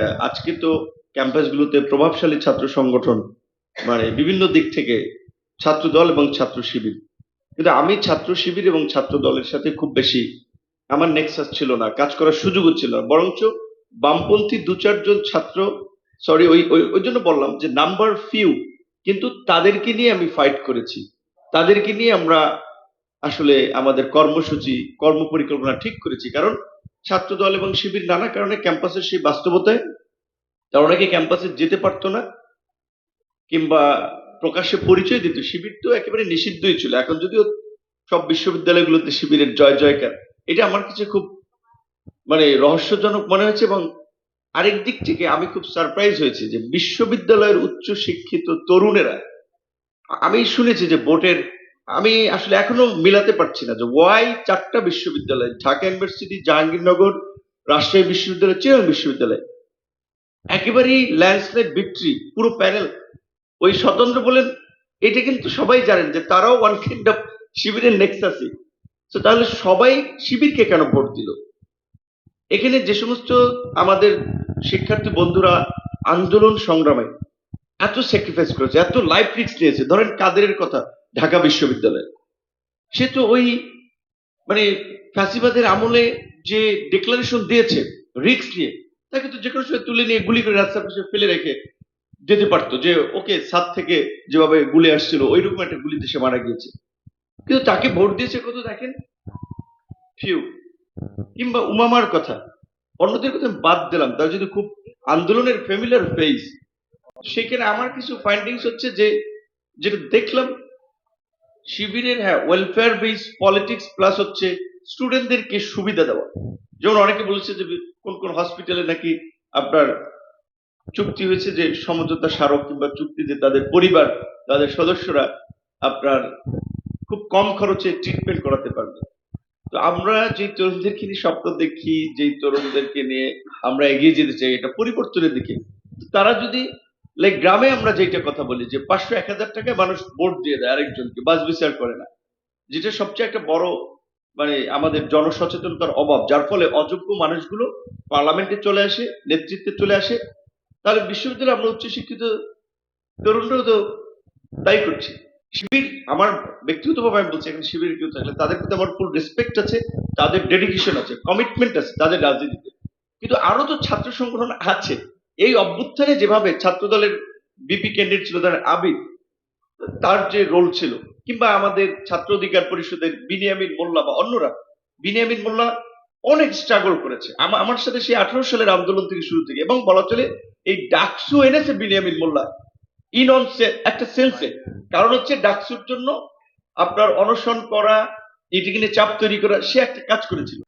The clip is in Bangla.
আজকে তো ক্যাম্পাসগুলোতে প্রভাবশালী ছাত্র সংগঠন মানে বিভিন্ন দিক থেকে ছাত্র দল এবং ছাত্র শিবির। কিন্তু আমি ছাত্র শিবির এবং ছাত্র দলের সাথে খুব বেশি আমার নেক্সাস ছিল না, কাজ করার সুযোগও ছিল না। বরঞ্চ বামপন্থী দু চারজন ছাত্র সরি ওই, ওই- ওই জন্য বললাম যে নাম্বার ফিউ কিন্তু তাদেরকে নিয়ে আমি ফাইট করেছি। তাদেরকে নিয়ে আমরা আসলে আমাদের কর্মসূচি কর্ম পরিকল্পনা ঠিক করেছি। কারণ ছাত্র দল এবং শিবির নানা কারণে ক্যাম্পাসের সেই বাস্তবতায় তারা অনেকে ক্যাম্পাসে যেতে পারতো না কিংবা প্রকাশ্যে পরিচয় দিত। শিবির তো একেবারে নিষিদ্ধই ছিল। এখন যদিও সব বিশ্ববিদ্যালয়গুলোতে শিবিরের জয় জয়কার, এটা আমার কাছে খুব মানে রহস্যজনক মনে হয়েছে এবং আরেক দিক থেকে আমি খুব সারপ্রাইজ হয়েছি যে বিশ্ববিদ্যালয়ের উচ্চ শিক্ষিত তরুণেরা, আমি শুনেছি যে ভোটের আমি আসলে এখনও মিলাতে পারছি না যে ওয়াই চারটা বিশ্ববিদ্যালয়, ঢাকা ইউনিভার্সিটি, জাহাঙ্গীরনগর, রাজশাহী বিশ্ববিদ্যালয় চিরাং বিশ্ববিদ্যালয়। একেবারেই ল্যান্ডস্লাইড ভিক্টরি পুরো প্যানেল। ওই স্বতন্ত্র বলেন, এটা কিন্তু সবাই জানেন যে তারাও ওয়ান কাইন্ড অফ শিবিরের নেক্সাসি তো তাহলে সবাই শিবিরকে কেন ভোট দিল? এখানে যে সমস্ত আমাদের শিক্ষার্থী বন্ধুরা আন্দোলন সংগ্রামে এত স্যাক্রিফাইস করেছে, এত লাইফ রিস্ক নিয়েছে। ধরেন কাদেরের কথা ঢাকা বিশ্ববিদ্যালয়। সে তো ওই মানে ফ্যাসিবাদের আমলে যে ডিক্লারেশন দিয়েছে রিস্ক নিয়ে, তাকে তো যে কোনো সময় তুলে নিয়ে গুলি করে রাস্তার পাশে ফেলে রেখে যেতে পারতো যে, ওকে সাত থেকে যেভাবে গুলি আসছিল ওই রকম একটা গুলিতে সে মারা গিয়েছে। কিন্তু তাকে ভোট দিয়েছে কত দেখেন? ফিউ কিংবা উমামার কথা। অন্যদের কথা বাদ দিলাম, তার যদি খুব আন্দোলনের ফ্যামিলিয়ার ফেস সেখানে আমার কিছু ফাইন্ডিংস হচ্ছে যে, যেটা দেখলাম শিবিরের হ্যাঁ ওয়েলফেয়ার বেস পলিটিক্স প্লাস হচ্ছে স্টুডেন্টদেরকে সুবিধা দেওয়া। যেমন অনেকে বলেছে যে কোন কোন হসপিটালে নাকি আপনার চুক্তি হয়েছে যে সমঝোতা স্মারক কিংবা চুক্তিতে তাদের পরিবার, তাদের সদস্যরা আপনার খুব কম খরচে ট্রিটমেন্ট করাতে পারবে। তো আমরা যে তরুণদেরকে নিয়ে স্বপ্ন দেখি, যেই তরুণদেরকে নিয়ে আমরা এগিয়ে যেতে চাই, এটা পরিবর্তনের দিকে তারা যদি লাইক গ্রামে আমরা যেটা কথা বলি, যে পাঁচশো এক হাজার টাকায় মানুষ ভোট দিয়ে দেয় আরেকজনকে, বাস বিচার করে না। যেটা সবচেয়ে একটা বড় মানে আমাদের জনসচেতনতার অভাব, যার ফলে অযোগ্য মানুষগুলো পার্লামেন্টে চলে আসে, নেতৃত্বে চলে আসে। তাহলে বিশ্ববিদ্যালয়ে আমরা উচ্চশিক্ষিত তরুণরাও তো তাই করছি। শিবির, আমার ব্যক্তিগতভাবে আমি বলছি, এখন শিবির কেউ থাকলে তাদের প্রতি আমার ফুল রেসপেক্ট আছে, তাদের ডেডিকেশন আছে কমিটমেন্ট আছে তাদের রাজনীতিতে। কিন্তু আরও তো ছাত্র সংগঠন আছে এই অভ্যুত্থানে যেভাবে ছাত্র দলের বিপি ক্যান্ডিডেট ছিল, ধরেন আবিদ, তার যে রোল ছিল, কিংবা আমাদের ছাত্র অধিকার পরিষদের বিনিয়ামিন মোল্লা বা অন্যরা, বিনিয়ামিন মোল্লা অনেক স্ট্রাগল করেছে। আমার সাথে সেই আঠারো সালের আন্দোলন থেকে শুরু থেকে, এবং বলা চলে এই ডাকসু এনেছে বিনিয়ামিন মোল্লা ইন অন একটা সেন্সে কারণ হচ্ছে ডাকসুর জন্য আপনার অনশন করা এটিকে নিয়ে চাপ তৈরি করা, সে একটা কাজ করেছিল।